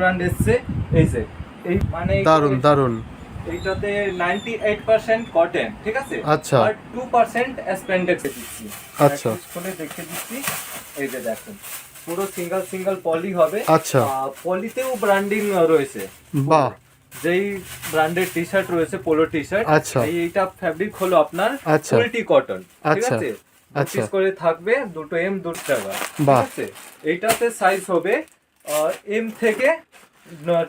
Brand এসছে এই যে এই মানে দারুণ দারুণ এইটাতে নাইনটি এইট পার্সেন্ট কটন ঠিক আছে আচ্ছা। আর টু পার্সেন্ট স্প্যান্ডেক্স দিচ্ছি আচ্ছা। খুলে দেখে দিচ্ছি এই যে দেখুন পুরো সিঙ্গেল সিঙ্গেল পলি হবে আচ্ছা। পলিতেও ব্র্যান্ডিং রয়েছে বাহ যেই ব্র্যান্ডের টি শার্ট রয়েছে পোলো টি শার্ট আচ্ছা। এইটা ফ্যাব্রিক হলো আপনার আচ্ছা। ফুলটি কটন ঠিক আচ্ছা। আছে আচ্ছা। পিস করে থাকবে দুটো এম দুটো টাকা ঠিক বাহ। আছে এইটাতে সাইজ হবে এম থেকে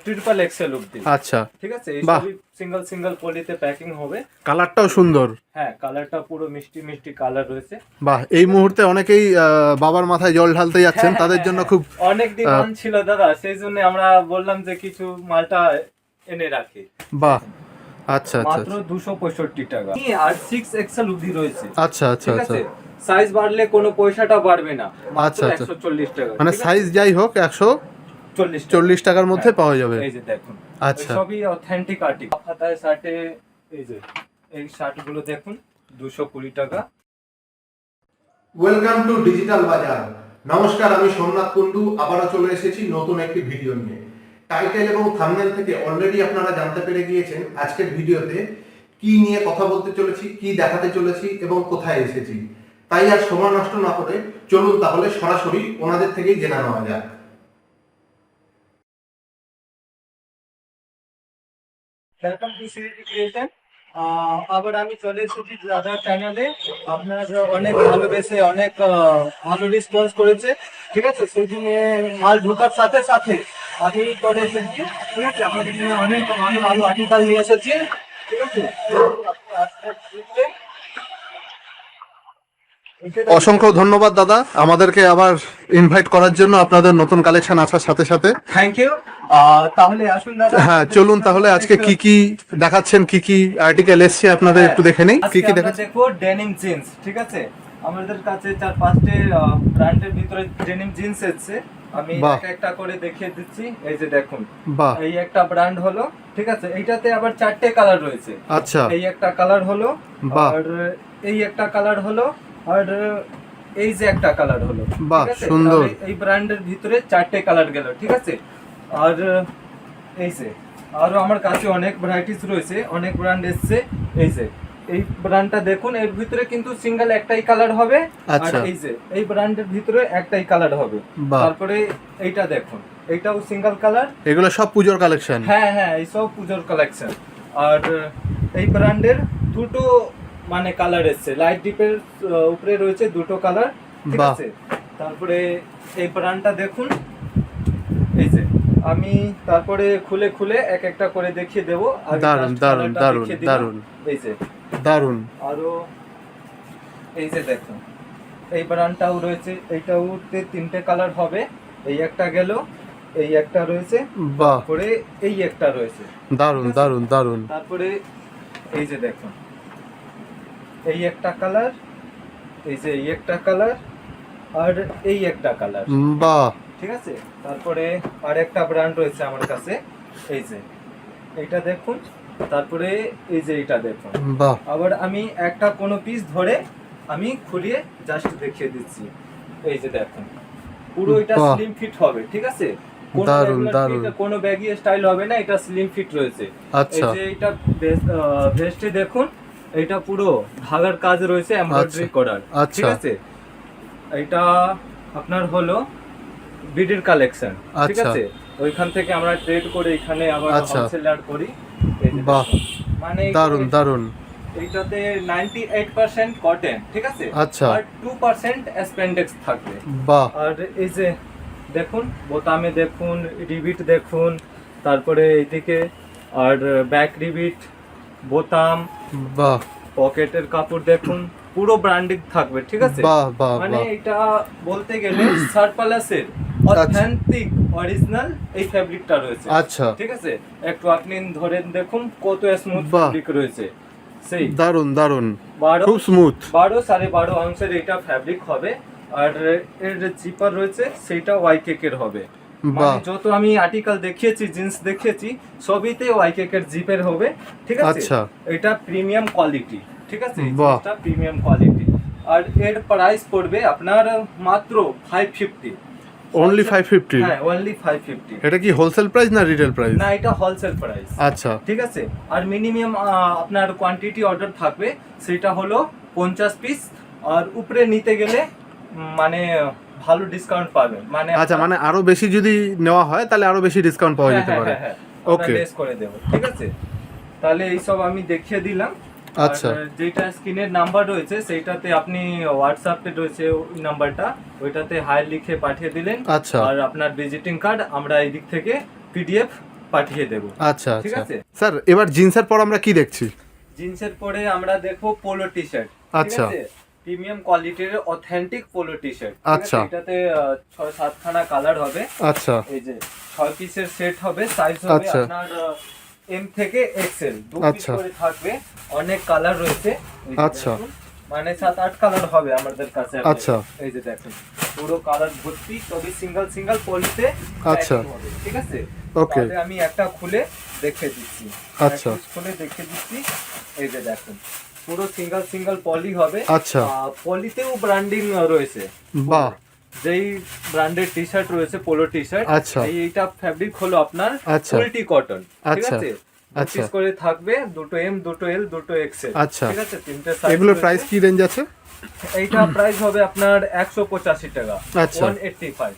ট্রিপল এক্সেল অব্দি আচ্ছা। ঠিক আছে? এই। সবই সিঙ্গেল সিঙ্গেল পলিতে প্যাকিং হবে। কালারটাও সুন্দর। হ্যাঁ কালারটা পুরো মিষ্টি মিষ্টি কালার রয়েছে। বাহ এই মুহূর্তে অনেকেই বাবার মাথায় জল ঢালতে যাচ্ছেন হ্যাঁ, তাদের হ্যাঁ, জন্য হ্যাঁ। খুব অনেক ডিমান্ড ছিল দাদা। সেই জন্য আমরা বললাম যে কিছু মালটা এনে রাখি। বাহ। আচ্ছা আচ্ছা মাত্র দুশো পঁয়ষট্টি টাকা। আর সিক্স এক্সেল অব্দি রয়েছে। আচ্ছা আচ্ছা আচ্ছা। সাইজ বাড়লে কোনো পয়সাটা বাড়বে না। আচ্ছা, আচ্ছা। একশো চল্লিশ টাকা। মানে সাইজ যাই হোক একশো চল্লিশ চল্লিশ টাকার মধ্যে হ্যাঁ। পাওয়া যাবে। এই যে দেখুন। আচ্ছা। এই সবই অথেন্টিক আর্টিকেল খাতায় শার্টে এই যে এই শার্টগুলো দেখুন দুশো কুড়ি টাকা। ওয়েলকাম টু ডিজিটাল বাজার নমস্কার আমি সোমনাথ কুন্ডু আবারও চলে এসেছি নতুন একটি ভিডিও নিয়ে। টাইটেল এবং থাম্বনেল থেকে অলরেডি আপনারা জানতে পেরে গিয়েছেন আজকের ভিডিওতে কি নিয়ে কথা বলতে চলেছি কি দেখাতে চলেছি এবং কোথায় এসেছি। তাই আর সময় নষ্ট না করে চলুন তাহলে সরাসরি ওনাদের থেকেই জেনে নেওয়া যাক। ওয়েলকাম টু সিরিজ ক্রিয়েশন আবার আমি চলে এসেছি দাদার চ্যানেলে আপনারা অনেক ভালোবেসে, অনেক ভালো রেসপন্স করেছে, ঠিক আছে? জন্য মাল ঢোকার সাথে সাথে আমি করে এসেছি, ঠিক আছে? জন্য অনেক ভালো ভালো আর্টিকেল নিয়ে এসেছি, ঠিক আছে? অসংখ্য ধন্যবাদ দাদা। আমাদেরকে আবার ইনভাইট করার জন্য আপনাদের নতুন কালেকশন আসার সাথে সাথে। থ্যাংক ইউ তাহলে আসুন দাদা। হ্যাঁ চলুন তাহলে আজকে কি কি দেখাচ্ছেন কি কি আর্টিকেল এসছে আপনাদের একটু দেখে নেই? কি কি দেখাচ্ছেন? দেখব ডেনিম জিন্স ঠিক আছে? আমাদের কাছে চার পাঁচটে ব্র্যান্ডের ভিতরে ডেনিম জিন্স এসেছে। আমি একটা একটা করে দেখিয়ে দিচ্ছি। এই যে দেখুন। বাহ। এই একটা ব্র্যান্ড হলো ঠিক আছে? এইটাতে আবার চারটে কালার রয়েছে। আচ্ছা। এই একটা কালার হলো আর এই একটা কালার হলো আর এই যে একটা কালার হলো বাহ, সুন্দর। এই ব্র্যান্ডের ভিতরে চারটে কালার গেল ঠিক আছে? আর এই যে আরও আমার কাছে অনেক ভ্যারাইটিস রয়েছে অনেক ব্র্যান্ড এসছে এই যে। এই ব্র্যান্ডটা দেখুন এর ভিতরে কিন্তু সিঙ্গেল একটাই কালার হবে আর আচ্ছা। এই যে এই ব্র্যান্ডের ভিতরে একটাই কালার হবে। তারপরে এইটা দেখুন এইটাও সিঙ্গেল কালার এগুলো সব পুজোর কালেকশন হ্যাঁ হ্যাঁ এই সব পুজোর কালেকশন আর এই ব্র্যান্ডের দুটো মানে কালার এসছে। লাইট ডিপের উপরে রয়েছে দুটো কালার ঠিক আছে? তারপরে এই ব্র্যান্ডটা দেখুন। এই যে আমি তারপরে খুলে খুলে এক একটা করে দেখিয়ে দেবো। দারুণ, দারুণ, দারুণ, দারুণ। এই যে। দারুণ আরও এই যে দেখুন। এই ব্র্যান্ডটাও রয়েছে। এইটাওতে তিনটে কালার হবে। এই একটা গেল এই একটা রয়েছে। বাহ। তারপরে এই একটা রয়েছে। দারুণ দারুণ দারুণ তারপরে এই যে দেখুন। এই একটা কালার এই যে এই একটা কালার আর এই একটা কালার বাহ ঠিক আছে? তারপরে আর একটা ব্র্যান্ড রয়েছে আমার কাছে এই যে। এইটা দেখুন তারপরে এই যে এটা দেখুন। বাহ আবার আমি একটা কোনো পিস ধরে আমি খুলিয়ে জাস্ট দেখিয়ে দিচ্ছি। এই যে দেখুন পুরো এটা স্লিম ফিট হবে ঠিক আছে? দারুণ, দারুণ। কোনো ব্যাগি স্টাইল হবে না এটা স্লিম ফিট রয়েছে। আচ্ছা। এই যে এটা ভেস্টে দেখুন এটা পুরো ধাগার কাজ রয়েছে এমব্রয়ডারি আচ্ছা, করার ঠিক আচ্ছা। আছে এটা আপনার হলো বিডির কালেকশন ঠিক আচ্ছা। আছে ওইখান থেকে আমরা ট্রেড করে এখানে আবার। হোলসেলার করি বাহ। মানে দারুণ দারুণ এইটাতে নাইনটি এইট পার্সেন্ট কটন ঠিক আছে আচ্ছা। আর টু পার্সেন্ট স্প্যান্ডেক্স থাকবে বাহ আর এই যে দেখুন বোতামে দেখুন রিবিট দেখুন তারপরে এইদিকে আর ব্যাক রিবিট বোতাম বাহ। পকেটের কাপড় দেখুন পুরো ব্র্যান্ডিং থাকবে ঠিক আছে? বাহ বাহ মানে এটা বলতে গেলে সারপালাসের অথেন্টিক অরিজিনাল এই ফ্যাব্রিকটা রয়েছে। আচ্ছা। ঠিক আছে? একটু আপনি ধরেন দেখুন কত স্মুথ। ফ্যাব্রিক রয়েছে। সেই। দারুণ দারুণ বারো খুব স্মুথ বারো সাড়ে বারো আউন্সের এটা ফ্যাব্রিক হবে। আর এর যে জিপার রয়েছে সেটা ওয়াই কেকের হবে। মানে যত আমি আর্টিকেল দেখিয়েছি জিন্স দেখিয়েছি সবইতে ওয়াই কেকের জিপের হবে ঠিক আছে? আচ্ছা। এটা প্রিমিয়াম কোয়ালিটি ঠিক আছে? এটা প্রিমিয়াম কোয়ালিটি আর এর প্রাইস পড়বে আপনার মাত্র five fifty only five fifty হ্যাঁ অনলি ফাইভ ফিফটি এটা কি হোলসেল প্রাইস না রিটেল প্রাইস না এটা হোলসেল প্রাইস আচ্ছা। ঠিক আছে? আর মিনিমাম আপনার কোয়ান্টিটি অর্ডার থাকবে সেটা হলো পঞ্চাশ পিস আর উপরে নিতে গেলে মানে ভালো ডিসকাউন্ট পাবেন মানে আচ্ছা মানে আরও বেশি যদি নেওয়া হয় তাহলে আরও বেশি ডিসকাউন্ট পাওয়া যেতে পারে। ওকে লেস করে দেবো ঠিক আছে? তাহলে এইসব আমি দেখিয়ে দিলাম। আচ্ছা। যেটা স্ক্রিনের নাম্বার রয়েছে সেইটাতে আপনি হোয়াটসঅ্যাপে রয়েছে ওই নাম্বারটা ওইটাতে হাই লিখে পাঠিয়ে দিলেন। আচ্ছা। আর আপনার ভিজিটিং কার্ড আমরা এই দিক থেকে পিডিএফ পাঠিয়ে দেবো। আচ্ছা ঠিক আচ্ছা আছে। স্যার এবার জিন্সের পর আমরা কি দেখছি? জিন্সের পরে আমরা দেখব পোলো টি শার্ট আচ্ছা। প্রিমিয়াম কোয়ালিটির অথেন্টিক পোলো টি শার্ট আচ্ছা। এটাতে ছয় সাতখানা কালার হবে আচ্ছা এই যে ছয় পিসের সেট হবে সাইজ হবে আচ্ছা। আপনার এম থেকে এক্সেল দু পিস আচ্ছা। করে থাকবে অনেক কালার রয়েছে আচ্ছা। মানে সাত আট কালার হবে আমাদের কাছে আচ্ছা। এই যে দেখুন পুরো কালার ভর্তি তবে সিঙ্গেল সিঙ্গেল পলিতে আচ্ছা। ঠিক আছে. তাহলে আমি একটা খুলে দেখে দিচ্ছি আচ্ছা। খুলে দেখে দিচ্ছি এই যে দেখুন পুরো সিঙ্গেল সিঙ্গেল পলি হবে আচ্ছা। পলিতেও ব্র্যান্ডিং রয়েছে বাহ যেই ব্র্যান্ডের টি শার্ট রয়েছে পোলো টি শার্ট আচ্ছা। এইটা ফ্যাব্রিক হলো আপনার আচ্ছা। কোয়ালিটি কটন ঠিক আচ্ছা। আছে আচ্ছা। করে থাকবে দুটো এম দুটো এল দুটো এক্সেল আচ্ছা। ঠিক আছে তিনটে এগুলোর প্রাইস কি রেঞ্জ আছে এইটা প্রাইস হবে আপনার একশো পঁচাশি টাকা আচ্ছা। ওয়ান এইটটি ফাইভ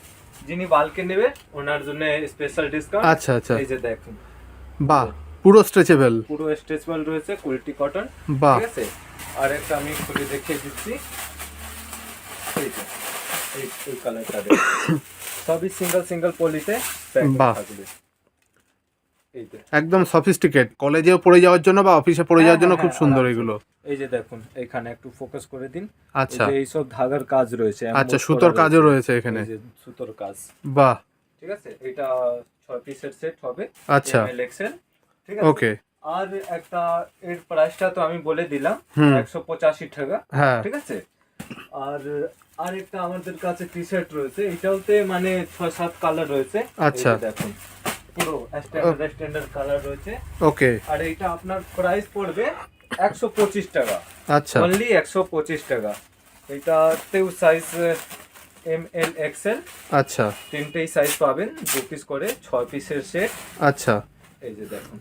যিনি বালকে নেবে ওনার জন্য স্পেশাল ডিসকাউন্ট আচ্ছা আচ্ছা এই যে দেখুন বাহ পুরো স্ট্রেচেবল পুরো স্ট্রেচেবল রয়েছে কোয়ালিটি কটন বাহ। ঠিক আছে? আর একটা আমি খুলে দেখিয়ে দিচ্ছি। এই এই কালারটা সবই সিঙ্গেল সিঙ্গেল পলিতে প্যাক বাহ। একদম সফিস্টিকেট কলেজেও পড়ে যাওয়ার জন্য বা অফিসে পড়ে যাওয়ার হ্যাঁ, জন্য হ্যাঁ, খুব হ্যাঁ, সুন্দর এগুলো। এই যে দেখুন এখানে একটু ফোকাস করে দিন। আচ্ছা। এই সব ধাগার কাজ রয়েছে আচ্ছা সুতোর কাজও রয়েছে এখানে। এই যে সুতোর কাজ। বাহ। ঠিক আছে? এটা ছয় পিসের সেট হবে। আচ্ছা। এক্সেল। ঠিক আছে? ওকে আর একটা এর প্রাইসটা তো আমি বলে দিলাম। একশো পঁচাশি টাকা। হ্যাঁ। ঠিক আছে? আর আরেকটা আমাদের কাছে টি শার্ট রয়েছে এটাওতে মানে ছয় সাত কালার রয়েছে। আচ্ছা। দেখুন পুরো স্ট্যান্ডার্ড স্ট্যান্ডার্ড কালার রয়েছে। ওকে আর এইটা আপনার প্রাইস পড়বে একশো পঁচিশ টাকা। আচ্ছা। অনলি একশো পঁচিশ টাকা। এটাতেও সাইজ এম এল এক্সেল আচ্ছা। তিনটেই সাইজ পাবেন দু পিস করে ছয় পিসের সেট আচ্ছা। এই যে দেখুন।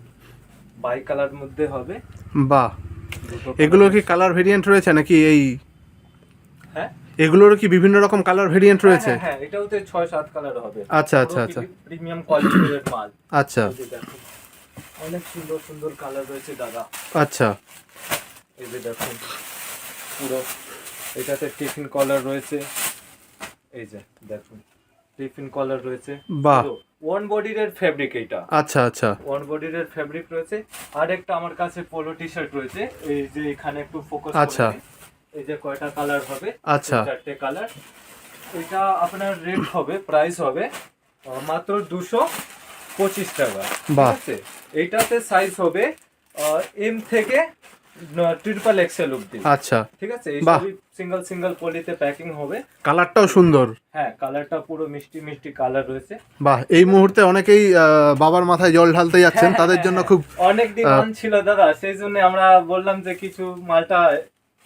বাই কালার মধ্যে হবে। বাহ। এগুলোর কি কালার ভেরিয়েন্ট রয়েছে নাকি এই হ্যাঁ? এগুলোর কি বিভিন্ন রকম কালার ভেরিয়েন্ট রয়েছে? হ্যাঁ, হ্যাঁ এটাওতে ছয় সাত কালার হবে। আচ্ছা, আচ্ছা, আচ্ছা। প্রিমিয়াম কোয়ালিটির মাল? আচ্ছা। অনেক সুন্দর সুন্দর কালার রয়েছে দাদা। আচ্ছা। এই যে দেখুন পুরো এটাতে টিফিন কলার রয়েছে। এই যে দেখুন টিফিন কলার রয়েছে। বাহ। ওয়ান বডির এর ফেব্রিক এটা আচ্ছা আচ্ছা। ওয়ান বডির এর ফেব্রিক রয়েছে। আর একটা আমার কাছে পোলো টি শার্ট রয়েছে। এই যে এখানে একটু ফোকাস আচ্ছা। এই যে কয়টা কালার হবে? আচ্ছা। চারটে কালার এটা আপনার রেট হবে প্রাইস হবে মাত্র দুশো পঁচিশ টাকা। ঠিক আছে? এইটাতে সাইজ হবে এম থেকে ট্রিপল এক্সেল অব্দি আচ্ছা। ঠিক আছে? এই সবই সিঙ্গেল সিঙ্গেল পলিতে প্যাকিং হবে। কালারটাও সুন্দর। হ্যাঁ কালারটা পুরো মিষ্টি মিষ্টি কালার রয়েছে। বাহ এই মুহূর্তে অনেকেই বাবার মাথায় জল ঢালতে যাচ্ছেন হ্যাঁ, তাদের হ্যাঁ, জন্য হ্যাঁ। খুব অনেক ডিমান্ড ছিল দাদা। সেই জন্য আমরা বললাম যে কিছু মালটা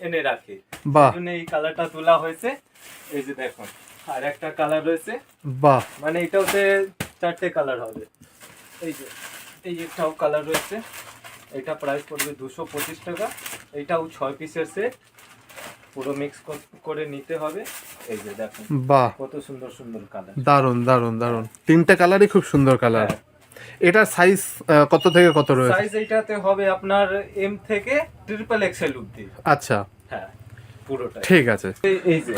এনে রাখি। বাহ। এই কালারটা তোলা হয়েছে। এই যে দেখুন আর একটা কালার রয়েছে। বাহ। মানে এটাতে চারটে কালার হবে। এই যে এই একটাও কালার রয়েছে। এটা প্রাইস পড়বে দুশো পঁচিশ টাকা। এইটাও ছয় পিসের সেট পুরো মিক্স করে নিতে হবে। এই যে দেখুন বাহ। কত সুন্দর সুন্দর কালার দারুণ দারুণ দারুণ তিনটে কালারই খুব সুন্দর কালার হ্যাঁ। এটার সাইজ কত থেকে কত রয়েছে? সাইজ এইটাতে হবে আপনার এম থেকে ট্রিপল এক্সেল অব্দি আচ্ছা। হ্যাঁ পুরোটা ঠিক আছে। এই যে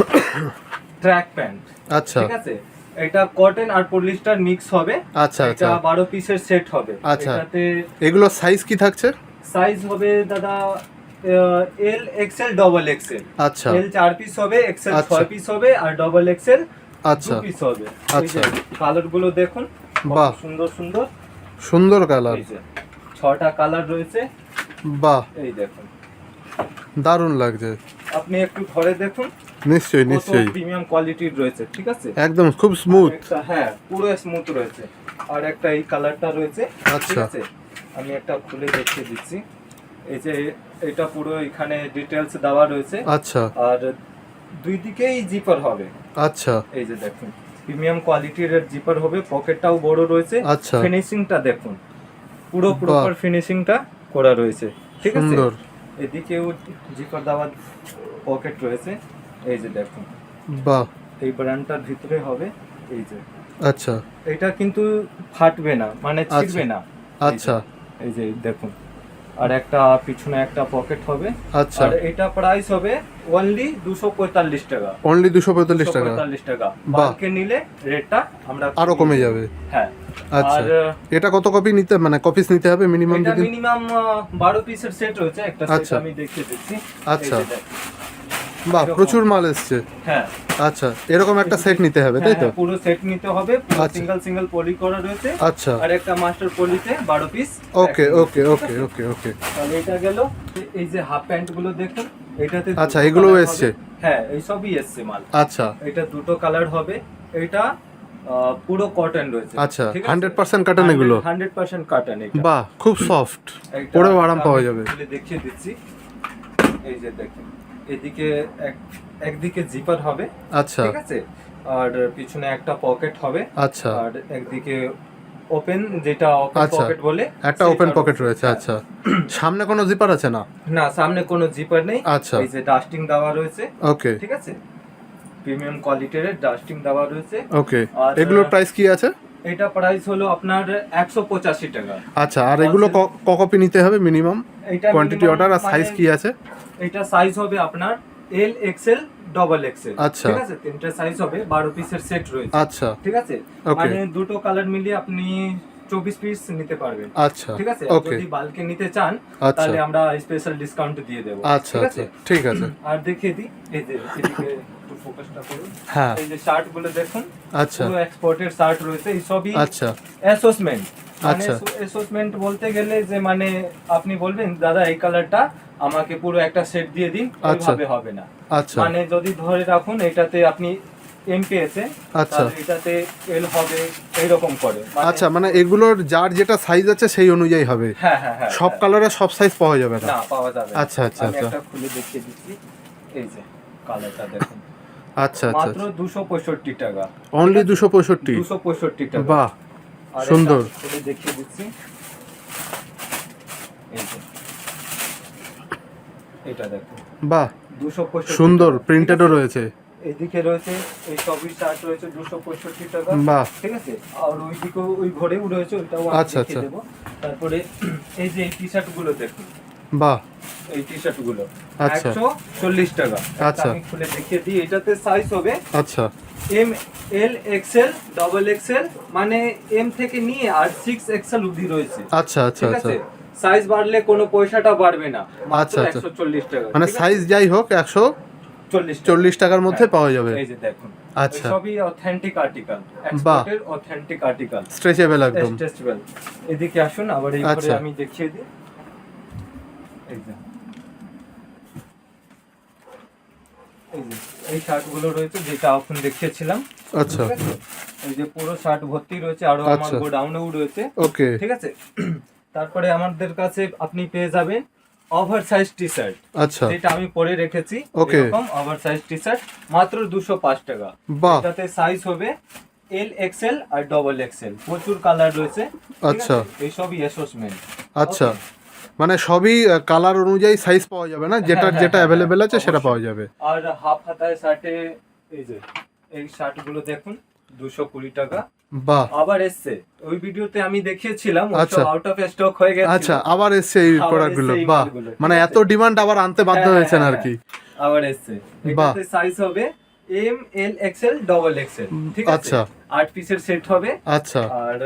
ট্র্যাক প্যান্ট আচ্ছা। ঠিক আছে? এটা কটন আর পলিস্টার মিক্স হবে। আচ্ছা, এটা আচ্ছা। বারো পিসের সেট হবে। আচ্ছা। এটাতে এগুলোর সাইজ কি থাকছে? সাইজ হবে দাদা এল এক্সেল ডবল এক্সেল আচ্ছা। এল চার পিস হবে আচ্ছা। ছয় পিস হবে আর ডবল এক্সেল দু আচ্ছা। পিস হবে। আচ্ছা। কালারগুলো দেখুন বাহ। সুন্দর সুন্দর। সুন্দর কালার ছটা কালার রয়েছে। বাহ। এই দেখুন। দারুণ লাগছে। আপনি একটু ধরে দেখুন। নিশ্চয়ই নিশ্চয়ই। প্রিমিয়াম কোয়ালিটির রয়েছে ঠিক আছে? একদম খুব স্মুথ হ্যাঁ পুরো স্মুথ রয়েছে। আর একটা এই কালারটা রয়েছে ঠিক আচ্ছা। আছে? আমি একটা খুলে দেখিয়ে দিচ্ছি। এই যে এটা পুরো এখানে ডিটেলস দেওয়া রয়েছে। আচ্ছা। আর দুই দিকেই জিপার হবে। আচ্ছা। এই যে দেখুন প্রিমিয়াম কোয়ালিটির জিপার হবে পকেটটাও বড় রয়েছে। আচ্ছা। ফিনিশিংটা দেখুন পুরো প্রপার ফিনিশিংটা করা রয়েছে ঠিক আছে? সুন্দর। এদিকেও জিকর দাওয়াত পকেট রয়েছে। এই যে দেখুন। বাহ। এই ব্র্যান্ডটার ভিতরে হবে এই যে। আচ্ছা। এটা কিন্তু ফাটবে না মানে ছিঁড়বে না। আচ্ছা। এই যে দেখুন। আর একটা পিছনে একটা পকেট হবে। আচ্ছা। আর এটা প্রাইস হবে অনলি দুশো পঁয়তাল্লিশ টাকা। অনলি দুশো পঁয়তাল্লিশ টাকা? পঁয়তাল্লিশ টাকা। বাকি নিলে রেটটা আমরা আরও কমে যাবে? হ্যাঁ। আচ্ছা। এটা কত কপি নিতে মানে কপিস নিতে হবে মিনিমাম যদি? মিনিমাম বারো পিসের সেট রয়েছে। একটা সেট। আমি দেখিয়ে দিচ্ছি। আচ্ছা। বাহ। প্রচুর মাল এসছে। হ্যাঁ। আচ্ছা এরকম একটা সেট নিতে হবে তাই তো? হ্যাঁ, পুরো সেট নিতে হবে আচ্ছা। সিঙ্গেল সিঙ্গেল পলি করা রয়েছে। আচ্ছা। আর একটা মাস্টার পলিতে বারো পিস ওকে ওকে ওকে ওকে ওকে তাহলে এটা গেল এই যে হাফ প্যান্টগুলো দেখুন এটাতে আচ্ছা, এগুলোও এসছে? হ্যাঁ এই সবই এসছে মাল। আচ্ছা। এটা দুটো কালার হবে। এটা পুরো কটন রয়েছে। আচ্ছা হান্ড্রেড পার্সেন্ট কাটেন এগুলো? হান্ড্রেড পার্সেন্ট কটন এটা। বাহ খুব সফট পরেও আরাম পাওয়া যাবে। দেখিয়ে দিচ্ছি। এই যে দেখুন। এদিকে এক একদিকে জিপার হবে আচ্ছা। ঠিক আছে? আর পিছনে একটা পকেট হবে আচ্ছা। আর একদিকে ওপেন যেটা ওপেন আচ্ছা। পকেট বলে একটা ওপেন পকেট রয়েছে। হ্যাঁ। আচ্ছা। সামনে কোনো জিপার আছে না? না সামনে কোনো জিপার নেই। আচ্ছা। এই যে ডাস্টিং দেওয়া রয়েছে ওকে ঠিক আছে? প্রিমিয়াম কোয়ালিটির ডাস্টিং দেওয়া রয়েছে। ওকে আর, এগুলোর প্রাইস কি আছে? এটা প্রাইস হলো আপনার একশো পঁচাশি টাকা। আচ্ছা আর এগুলো ক- কপি নিতে হবে মিনিমাম এটা কোয়ান্টিটি অর্ডার আর মানে সাইজ কি আছে? এটা সাইজ হবে আপনার এল এক্সেল ডবল এক্সেল আচ্ছা। ঠিক আছে? তিনটা সাইজ হবে বারো পিসের সেট রয়েছে। আচ্ছা। ঠিক আছে? মানে দুটো কালার মিলিয়ে আপনি চব্বিশ পিস নিতে পারবেন। আচ্ছা ঠিক আছে? যদি বালকে নিতে চান আচ্ছা। তাহলে আমরা স্পেশাল ডিসকাউন্ট দিয়ে দেবো। আচ্ছা ঠিক আচ্ছা। আছে ঠিক আছে। আর দেখিয়ে দিই এই যে এদিকে ফোকাসটা করুন। হ্যাঁ। এই যে শার্টগুলো দেখুন আচ্ছা। পুরো এক্সপোর্টেড শার্ট রয়েছে। এই সবই আচ্ছা। অ্যাসোসমেন্ট মানে আচ্ছা। অ্যাসোসমেন্ট বলতে গেলে যে মানে আপনি বলবেন দাদা এই কালারটা আমাকে পুরো একটা সেট দিয়ে দিন আচ্ছা। ওইভাবে হবে না। আচ্ছা। মানে যদি ধরে রাখুন এটাতে আপনি আচ্ছা। এটাতে এল হবে এইরকম করে। মানে- আচ্ছা মানে এগুলোর যার যেটা সাইজ আছে সেই অনুযায়ী হবে। হ্যাঁ হ্যাঁ হ্যাঁ সব হ্যাঁ। কালারে সব সাইজ পাওয়া যাবে না? না পাওয়া যাবে আচ্ছা, আচ্ছা, আচ্ছা। একটা খুলে দেখিয়ে দিচ্ছি। এই যে কালারটা দেখুন। আচ্ছা আচ্ছা মাত্র দুশো পঁয়ষট্টি টাকা। অনলি বাহ সুন্দর। খুলে দেখিয়ে দিচ্ছি। এই যে এটা দেখো বাহ সুন্দর প্রিন্টেডও রয়েছে। এদিকে রয়েছে এই সবই রয়েছে দুশো পঁয়ষট্টি টাকা বাহ। ঠিক আছে? আর ওইদিকে ওই ঘরেও রয়েছে ওইটাও আচ্ছা, আচ্ছা। তারপরে এই যে এই টি শার্টগুলো দেখুন। বাহ। এই টি শার্টগুলো আচ্ছা। একশো চল্লিশ টাকা। আচ্ছা। আমি খুলে দেখিয়ে দিই এটাতে সাইজ হবে আচ্ছা। M L XL double XL মানে এম থেকে নিয়ে আর সিক্স এক্সেল অবধি রয়েছে। আচ্ছা আচ্ছা আচ্ছা। সাইজ বাড়লে কোনো পয়সাটা বাড়বে না। আচ্ছা, আচ্ছা। একশো চল্লিশ টাকা মানে সাইজ যাই হোক একশো চল্লিশ টাকার মধ্যে পাওয়া যাবে। এই যে দেখুন আচ্ছা। সবই অথেন্টিক আর্টিকেল এক্সপোর্টের অথেন্টিক আর্টিকেল স্ট্রেচেবল একদম। টেস্টেবল এদিকে আসুন আবার এই ঘরে আচ্ছা। আমি দেখিয়ে দিই। এই যে। এই যে এই শার্টগুলো রয়েছে যেটা এখন দেখিয়েছিলাম। আচ্ছা। এই যে পুরো শার্ট ভর্তি রয়েছে আরও আমার আচ্ছা। গোডাউনেও রয়েছে। ওকে। ঠিক আছে? তারপরে আমাদের কাছে আপনি পেয়ে যাবেন ওভার সাইজ টি শার্ট আচ্ছা। যেটা আমি পরে রেখেছি Okay. এরকম ওভার সাইজ টি শার্ট মাত্র দুশো পাঁচ টাকা। বাহ। এটাতে সাইজ হবে এল এক্সেল আর ডবল এক্সেল প্রচুর কালার রয়েছে আচ্ছা। এইসবই অ্যাসোসমেন্ট আচ্ছা। মানে সবই কালার অনুযায়ী সাইজ পাওয়া যাবে না? যেটা হ্যাঁ, যেটা হ্যাঁ, অ্যাভেলেবেল আছে সেটা পাওয়া যাবে। আর হাফ হাতায় শার্টে এই যে এই শার্টগুলো দেখুন। দুশো কুড়ি টাকা। বাহ। আবার এসছে। ওই ভিডিওতে আমি দেখিয়েছিলাম আচ্ছা। আউট অফ স্টক হয়ে গেছে আচ্ছা আবার এসছে এই প্রোডাক্টগুলো বাহ। মানে এত ডিমান্ড আবার আনতে বাধ্য হ্যাঁ, হয়েছেন হ্যাঁ, আর কি। আবার এসছে। এটাতে সাইজ হবে M L XL double XL ঠিক আছে? আচ্ছা। আট পিসের সেট হবে। আচ্ছা। আর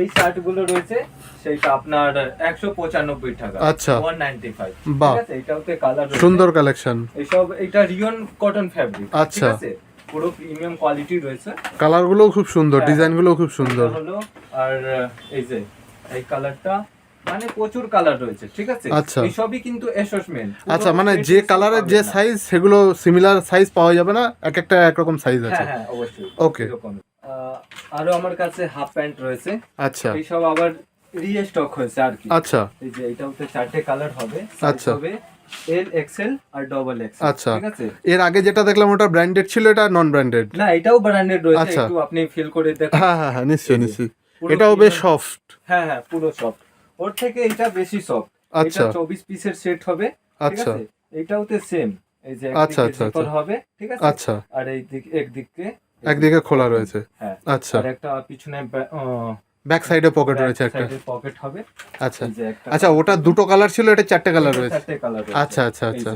এই শার্টগুলো রয়েছে সেটা আপনার একশো পঁচানব্বই টাকা। আচ্ছা। One ninety five. ঠিক আছে? এটাতে কালার সুন্দর কালেকশন এইসব এটা রিয়ন কটন ফ্যাব্রিক আচ্ছা। ঠিক আছে? পুরো প্রিমিয়াম কোয়ালিটি রয়েছে। কালারগুলোও খুব সুন্দর হ্যাঁ। ডিজাইনগুলোও খুব সুন্দর। হলো আর এই যে এই কালারটা মানে প্রচুর কালার রয়েছে ঠিক আছে? আচ্ছা। এইসবই কিন্তু অ্যাসোসমেন্ট আচ্ছা মানে যে কালারের যে সাইজ সেগুলো সিমিলার সাইজ পাওয়া যাবে না এক একটা একরকম সাইজ আছে। হ্যাঁ হ্যাঁ অবশ্যই। আহ, আরও আমার কাছে হাফ প্যান্ট রয়েছে। আচ্ছা। এইসব আবার রিস্টক হয়েছে আর কি। আচ্ছা। এই যে এটাতে চারটে কালার হবে আচ্ছা। হবে। এল এক্সেল আর ডবল এক্সেল আচ্ছা। ঠিক আছে? এর আগে যেটা দেখলাম ওটা ব্র্যান্ডেড ছিল এটা নন ব্র্যান্ডেড না এটাও ব্র্যান্ডেড রয়েছে আচ্ছা। একটু আপনি ফিল করে দেখুন। হ্যাঁ হ্যাঁ হ্যাঁ নিশ্চয়ই নিশ্চয়ই। এটাও বেশ সফট হ্যাঁ হ্যাঁ পুরো সফট ওর থেকে এটা বেশি সফট আচ্ছা। এটা চব্বিশ পিসের সেট হবে ঠিক আচ্ছা। আছে? এটাওতে সেম এই যে আচ্ছা, আচ্ছা, আচ্ছা। হবে ঠিক আছে? আচ্ছা। আর এই দিক একদিকে একদিকে খোলা রয়েছে। হ্যাঁ। আচ্ছা। আর একটা পিছনে ব্যাক সাইডে পকেট রয়েছে একটা। পকেট হবে। আচ্ছা। এই যে একটা আচ্ছা ওটা দুটো কালার ছিল এটা চারটে কালার রয়েছে। চারটে কালার আচ্ছা আচ্ছা আচ্ছা।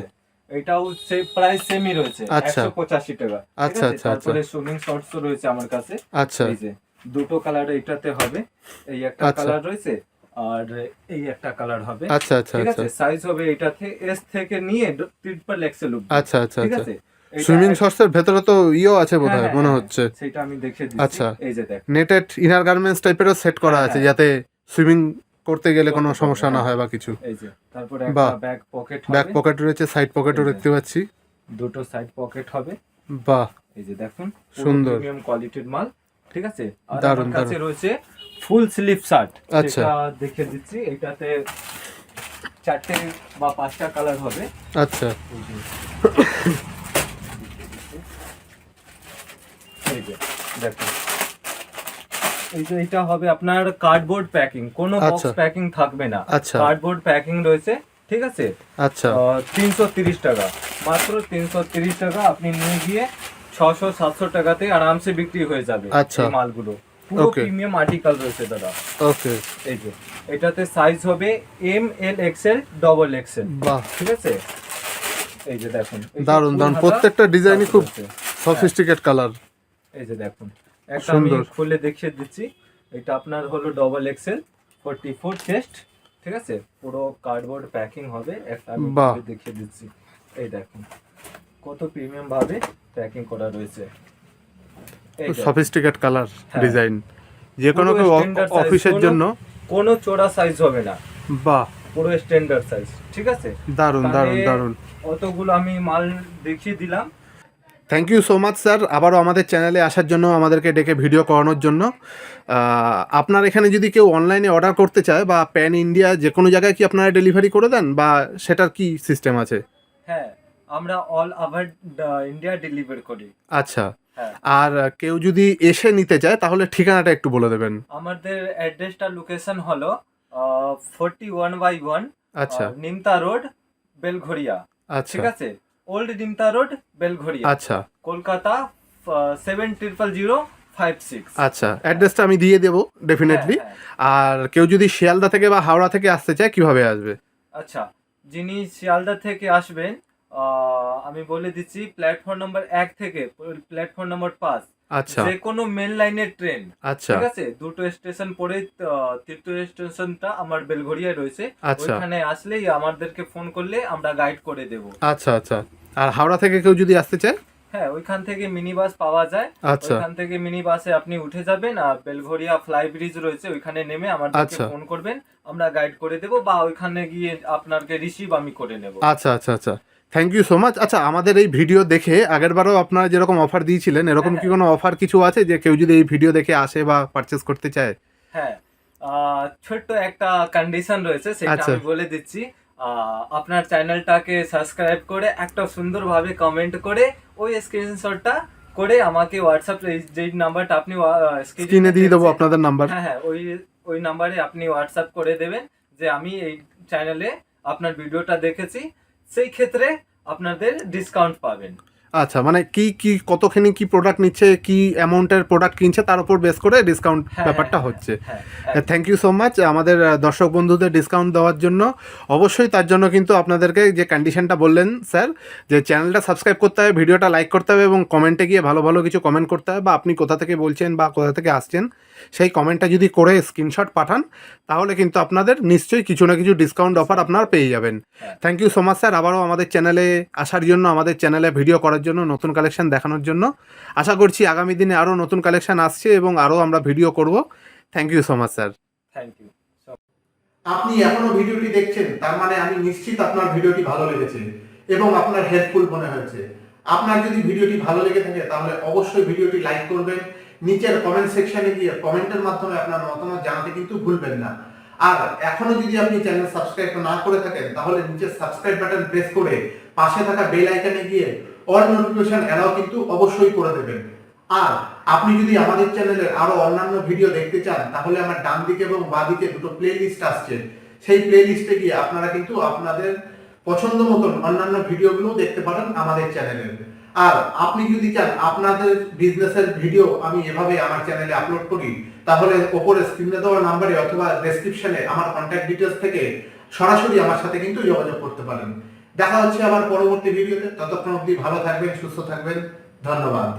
এটাও সে প্রাইস সেমই রয়েছে আচ্ছা। একশো পঁচাশি টাকা। আচ্ছা, আচ্ছা, আচ্ছা। তারপরে সুইমিং শর্টস রয়েছে আমার কাছে। আচ্ছা। এই যে দুটো কালার এটাতে হবে। এই একটা আচ্ছা। কালার রয়েছে আর এই একটা কালার হবে। আচ্ছা আচ্ছা ঠিক আচ্ছা। আছে সাইজ হবে এটাতে এস থেকে নিয়ে ট্রিপল এক্সেল অব্দি আচ্ছা আচ্ছা ঠিক আচ্ছা। আছে? সুইমিং এক- শর্টস এর ভেতরে তো ইও আছে হ্যাঁ, বোধহয় হ্যাঁ, মনে হ্যাঁ, হচ্ছে। সেটা আমি দেখে দিচ্ছি। আচ্ছা। এই যে দেখ। নেটেড ইনার গার্মেন্টস টাইপেরও সেট করা হ্যাঁ, আছে হ্যাঁ। যাতে সুইমিং করতে গেলে কোনো সমস্যা না হ্যাঁ। হয় বা কিছু। এই যে তারপরে। একটা ব্যাক পকেট ব্যাক হবে। পকেট রয়েছে সাইড পকেটও দেখতে পাচ্ছি। দুটো সাইড পকেট হবে। বাহ। এই যে দেখুন সুন্দর। প্রিমিয়াম কোয়ালিটির মাল ঠিক আছে? আর আমার কাছে রয়েছে ফুল স্লিভ শার্ট আচ্ছা। দেখে দিচ্ছি এটাতে চারটে বা পাঁচটা কালার হবে। আচ্ছা এই যে। এই যে দেখুন। এই যে এটা হবে আপনার কার্ডবোর্ড প্যাকিং কোনো বক্স আচ্ছা। প্যাকিং থাকবে না। আচ্ছা। কার্ডবোর্ড প্যাকিং রয়েছে ঠিক আছে? আচ্ছা। তিনশো তিরিশ টাকা। মাত্র তিনশো তিরিশ টাকা আপনি নিয়ে গিয়ে ছশো সাতশো টাকাতে আরামসে বিক্রি হয়ে যাবে আচ্ছা। এই মালগুলো। পুরো প্রিমিয়াম আর্টিকেল রয়েছে দাদা। ওকে এই যে এটাতে সাইজ হবে M L XL double XL বাহ। ঠিক আছে? এই যে দেখুন দারুণ হাতা প্রত্যেকটা ডিজাইনই খুব সফিস্টিকেট কালার এই যে দেখুন একটা আমি খুলে দেখিয়ে দিচ্ছি। এটা আপনার হলো double XL forty four chest ঠিক আছে? পুরো কার্ডবোর্ড প্যাকিং হবে একটা আমি। দেখিয়ে দিচ্ছি। এই দেখুন কত প্রিমিয়াম ভাবে প্যাকিং করা রয়েছে। Sophisticate colour. ডিজাইন যে কোনো অফিসের জন্য। কোনো চোরা সাইজ হবে না। বাহ। পুরো স্ট্যান্ডার্ড সাইজ ঠিক আছে? দারুণ তাহলে দারুণ। অতগুলো আমি মাল দেখিয়ে দিলাম। Thank you so much sir আবারও আমাদের চ্যানেলে আসার জন্য আমাদেরকে ডেকে ভিডিও করানোর জন্য। আপনার এখানে যদি কেউ অনলাইনে অর্ডার করতে চায় বা প্যান ইন্ডিয়া যে কোনো জায়গায় কি আপনারা ডেলিভারি করে দেন বা সেটার কি সিস্টেম আছে? হ্যাঁ আমরা অল ওভার ইন্ডিয়া ডেলিভার করি। আচ্ছা। হ্যাঁ। আর কেউ যদি এসে নিতে চায় তাহলে ঠিকানাটা একটু বলে দেবেন। আমাদের অ্যাড্রেসটা লোকেশন হলো ফোরটি ওয়ান বাই ওয়ান আচ্ছা। নিমতা রোড বেলঘড়িয়া। আচ্ছা। ঠিক আছে? ওল্ড ডিমতা রোড বেলঘড়িয়া আচ্ছা। Kolkata seven triple zero five six আচ্ছা অ্যাড্রেসটা আমি দিয়ে দেবো ডেফিনেটলি হ্যাঁ, আর কেউ যদি শিয়ালদা থেকে বা হাওড়া থেকে আসতে চায় কীভাবে আসবে? আচ্ছা যিনি শিয়ালদা থেকে আসবেন আমি বলে দিচ্ছি প্ল্যাটফর্ম নম্বর এক থেকে প্ল্যাটফর্ম নম্বর পাঁচ। আচ্ছা। যে কোনো মেন লাইনের ট্রেন আচ্ছা। ঠিক আছে? দুটো স্টেশন পরে তৃতীয় স্টেশনটা আমার বেলঘড়িয়ায় রয়েছে। আচ্ছা। ওইখানে আসলেই আমাদেরকে ফোন করলে আমরা গাইড করে দেব। আচ্ছা আচ্ছা। আর হাওড়া থেকে কেউ যদি আসতে চায়? হ্যাঁ ওইখান থেকে মিনি বাস পাওয়া যায়। আচ্ছা। ওইখান থেকে মিনি বাসে আপনি উঠে যাবেন আর বেলঘড়িয়া ফ্লাই ব্রিজ রয়েছে ওইখানে নেমে আমাদেরকে আচ্ছা। ফোন করবেন। আমরা গাইড করে দেব বা ওইখানে গিয়ে আপনাকে রিসিভ আমি করে নেব। আচ্ছা আচ্ছা আচ্ছা। থ্যাংক ইউ সো মাচ আচ্ছা আমাদের এই ভিডিও দেখে আগেরবারও আপনারা যেরকম অফার দিয়েছিলেন এরকম কি কোনো অফার কিছু আছে যে কেউ যদি এই ভিডিও দেখে আসে বা পারচেস করতে চায়? হ্যাঁ ছোট্ট একটা কন্ডিশন রয়েছে সেটা আচ্ছা। আমি বলে দিচ্ছি। আপনার চ্যানেলটাকে সাবস্ক্রাইব করে একটা সুন্দরভাবে কমেন্ট করে ওই স্ক্রিনশটটা করে আমাকে হোয়াটসঅ্যাপ যেই নাম্বারটা আপনি স্ক্রিনে দিয়ে দেবো আপনাদের নাম্বার হ্যাঁ হ্যাঁ ওই ওই নাম্বারে আপনি হোয়াটসঅ্যাপ করে দেবেন যে আমি এই চ্যানেলে আপনার ভিডিওটা দেখেছি। সেই ক্ষেত্রে আপনাদের ডিসকাউন্ট পাবেন। আচ্ছা মানে কি কি কতখানি কি প্রোডাক্ট নিচ্ছে কি অ্যামাউন্টের প্রোডাক্ট কিনছে তার উপর বেস করে ডিসকাউন্ট হ্যাঁ, ব্যাপারটা হ্যাঁ, হচ্ছে। হ্যাঁ হ্যাঁ, থ্যাংক ইউ সো মাচ আমাদের দর্শক বন্ধুদের ডিসকাউন্ট দেওয়ার জন্য। অবশ্যই তার জন্য কিন্তু আপনাদেরকে যে কন্ডিশনটা বললেন স্যার যে চ্যানেলটা সাবস্ক্রাইব করতে হবে ভিডিওটা লাইক করতে হবে এবং কমেন্টে গিয়ে ভালো ভালো কিছু কমেন্ট করতে হবে বা আপনি কোথা থেকে বলছেন বা কোথা থেকে আসছেন সেই কমেন্টটা যদি করে স্ক্রিনশট পাঠান তাহলে কিন্তু আপনাদের নিশ্চয়ই কিছু না কিছু ডিসকাউন্ট অফার আপনারা পেয়ে যাবেন। Thank you so much sir আবারও আমাদের চ্যানেলে আসার জন্য আমাদের চ্যানেলে ভিডিও করার জন্য নতুন কালেকশন দেখানোর জন্য। আশা করছি আগামী দিনে আরও নতুন কালেকশন আসছে এবং আরও আমরা ভিডিও করব। Thank you so much sir thank you আপনি এখনও ভিডিওটি দেখছেন তার মানে আমি নিশ্চিত আপনার ভিডিওটি ভালো লেগেছে এবং আপনার হেল্পফুল মনে হয়েছে। আপনার যদি ভিডিওটি ভালো লেগে থাকে তাহলে অবশ্যই ভিডিওটি লাইক করবেন। নিচের কমেন্ট সেকশনে গিয়ে কমেন্টের মাধ্যমে আপনার মতামত জানাতে কিন্তু ভুলবেন না। আর এখনও যদি আপনি চ্যানেল সাবস্ক্রাইব না করে থাকেন, তাহলে নিচে সাবস্ক্রাইব বাটন প্রেস করে পাশে থাকা বেল আইকনে গিয়ে অল নোটিফিকেশন এলাও কিন্তু অবশ্যই করে দেবেন। আর আপনি যদি আমাদের চ্যানেলের আরও অন্যান্য ভিডিও দেখতে চান, তাহলে আমার ডান দিকে এবং বাঁ দিকে দুটো প্লে লিস্ট আসছে। সেই প্লে লিস্টে গিয়ে আপনারা কিন্তু আপনাদের পছন্দ মতন অন্যান্য ভিডিওগুলো দেখতে পারেন আমাদের চ্যানেলের আর আপনি যদি চান আপনাদের বিজনেসের ভিডিও আমি এভাবে আমার চ্যানেলে আপলোড করি, তাহলে ওপরে স্ক্রিনে দেওয়া নাম্বারে অথবা ডেসক্রিপশনে আমার কন্ট্যাক্ট ডিটেলস থেকে সরাসরি আমার সাথে কিন্তু যোগাযোগ করতে পারেন। দেখা হচ্ছে আবার পরবর্তী ভিডিওতে ততক্ষণ অবধি ভালো থাকবেন, সুস্থ থাকবেন। ধন্যবাদ।